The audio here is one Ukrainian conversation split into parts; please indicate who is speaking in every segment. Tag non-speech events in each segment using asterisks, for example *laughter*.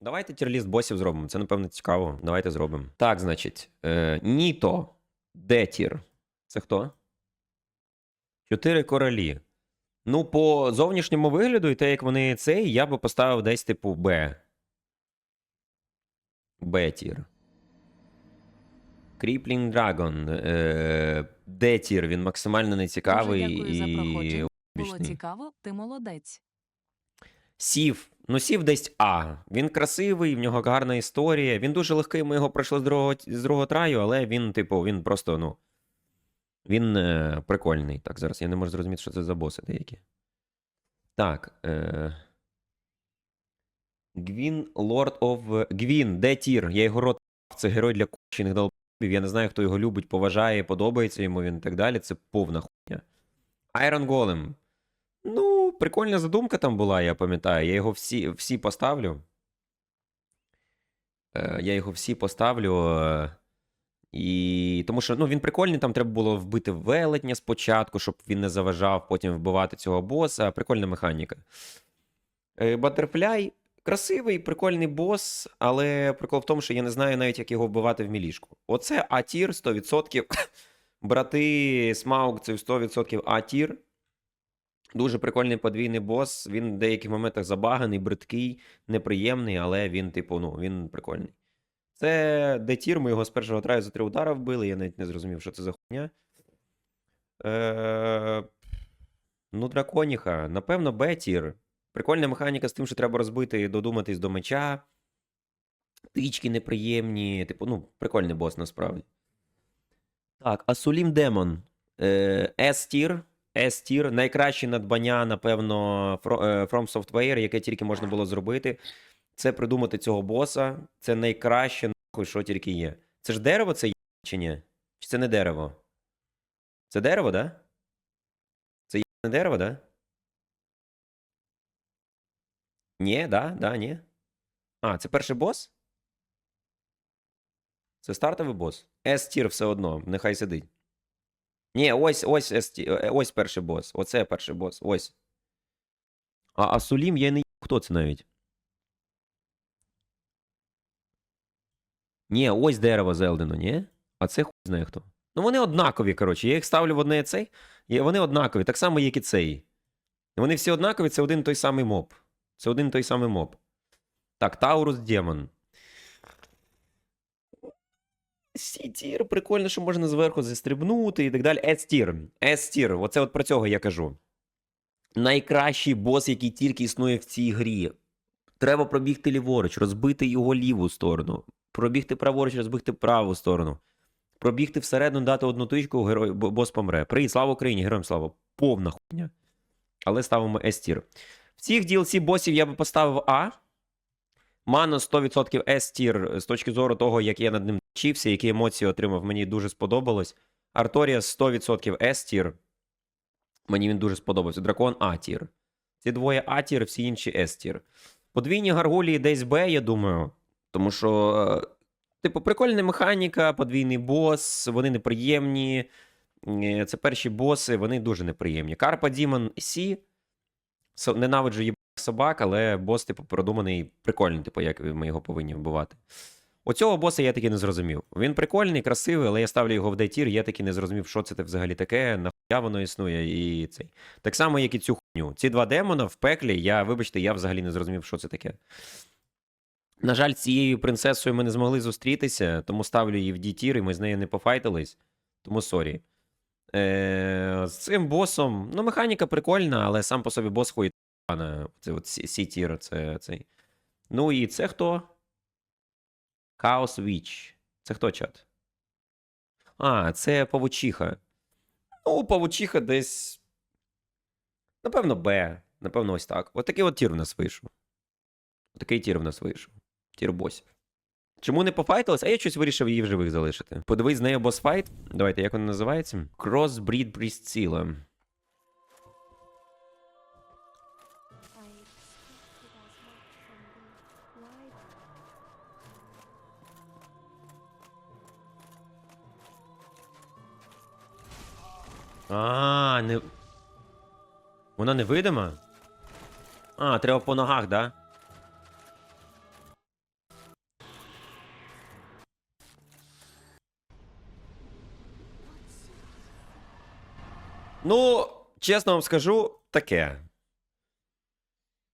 Speaker 1: Давайте тірліст босів зробимо. Це, напевно, цікаво. Давайте зробимо. Так, значить, е, Ніто. Де тір? Це хто? Чотири королі. Ну, по зовнішньому вигляду, і те, як вони цей, я би поставив десь типу Б. Б тір. Кріплінг Драгон. Е, Д тір. Він максимально нецікавий
Speaker 2: Дуже дякую за
Speaker 1: і.
Speaker 2: проходження. Було цікаво, ти молодець.
Speaker 1: Сів. Ну, сів десь А. Він красивий, в нього гарна історія. Він дуже легкий, ми його пройшли з другого, з другого траю, але він, типу, він просто, ну. Він е, прикольний. Так, зараз я не можу зрозуміти, що це за боси деякі. Так. Е... Гвін Lord of... Гвін, де тір? Я його рот. Це герой для кучених долбів. Я не знаю, хто його любить, поважає, подобається йому він і так далі. Це повна хуйня. Iron Golem. Прикольна задумка там була, я пам'ятаю. Я його всі, всі поставлю. Е, я його всі поставлю. Е, і... Тому що ну, він прикольний, там треба було вбити велетня спочатку, щоб він не заважав потім вбивати цього боса. Прикольна механіка. Е, Батерфляй красивий, прикольний бос, але прикол в тому, що я не знаю навіть, як його вбивати в мілішку. Оце А-тір 100%. *coughs* Брати Смаук це 100% А-тір. Дуже прикольний подвійний бос. Він в деяких моментах забаганий, бридкий, неприємний, але він, типу, ну, він прикольний. Це Детір, ми його з першого траю за три удара вбили, я навіть не зрозумів, що це за хуйня. Е... Ну, драконіха. Напевно, Бетір. Прикольна механіка з тим, що треба розбити і додуматись до меча. Тички неприємні. Типу, ну, прикольний бос насправді. Так, Асулім Демон. Е, S-тір. Найкраще надбання, напевно, е, From Software, яке тільки можна було зробити. Це придумати цього боса. Це найкраще, нахуй, що тільки є. Це ж дерево це є, чи ні? Чи це не дерево? Це дерево, да? Це є не дерево, да? Ні, да, да, ні. А, це перший бос? Це стартовий бос? S-тір все одно, нехай сидить. Ні, ось, ось, S-ті- е, ось перший бос. Оце перший бос. Ось. А Асулім я не хто це навіть. Ні, ось дерево Зелдену, ні? А це хуй знає хто. Ну вони однакові, коротше. Я їх ставлю в одне цей. Вони однакові, так само, як і цей. Вони всі однакові, це один той самий моб. Це один той самий моб. Так, Таурус Демон. Сі-тір, прикольно, що можна зверху застрибнути і так далі. С-тір. С-тір. Оце от про цього я кажу. Найкращий бос, який тільки існує в цій грі. Треба пробігти ліворуч, розбити його ліву сторону. Пробігти праворуч, розбити праву сторону. Пробігти всередину, дати одну тичку, герой, бо- бос помре. Привіт, слава Україні, героям слава. Повна хуйня. Але ставимо S-тір. В цих DLC босів я би поставив А. Мано 100% S-тір з точки зору того, як я над ним вчився, які емоції отримав, мені дуже сподобалось. Арторія 100% S-тір. Мені він дуже сподобався. Дракон А-тір. Ці двоє А-тір, всі інші S-тір. Подвійні гаргулії десь Б, я думаю. Тому що, е, типу, прикольна механіка, подвійний бос, вони неприємні. Е, Це перші боси, вони дуже неприємні. Карпа Дімон Сі. Ненавиджу їбаних собак, але бос, типу, продуманий прикольний, типу, як ми його повинні вбивати. Оцього боса я таки не зрозумів. Він прикольний, красивий, але я ставлю його в D-тір, я таки не зрозумів, що це взагалі таке, нахуя воно існує і цей. Так само, як і цю хуйню. Ці два демона в пеклі, я, вибачте, я взагалі не зрозумів, що це таке. На жаль, цією принцесою ми не змогли зустрітися, тому ставлю її в D-тір, і ми з нею не пофайтились. Тому сорі. Е, з цим босом, ну, механіка прикольна, але сам по собі бос хуй. Це от Сі-тір, це цей. Ну і це хто? Chaos Witch. Це хто чат? А, це павучиха. Ну, павучиха десь. Напевно, Б. Напевно, ось так. От такий от тір в нас вийшов. Такий тір в нас вийшов. Тір босів. Чому не пофайтилась? А я щось вирішив її в живих залишити. Подивись з нею босфайт. Давайте, як він називається? Crossbreed Priscilla. А, не. Вона невидима? А, треба по ногах, да? Ну, чесно вам скажу таке.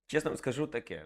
Speaker 1: Чесно вам скажу таке.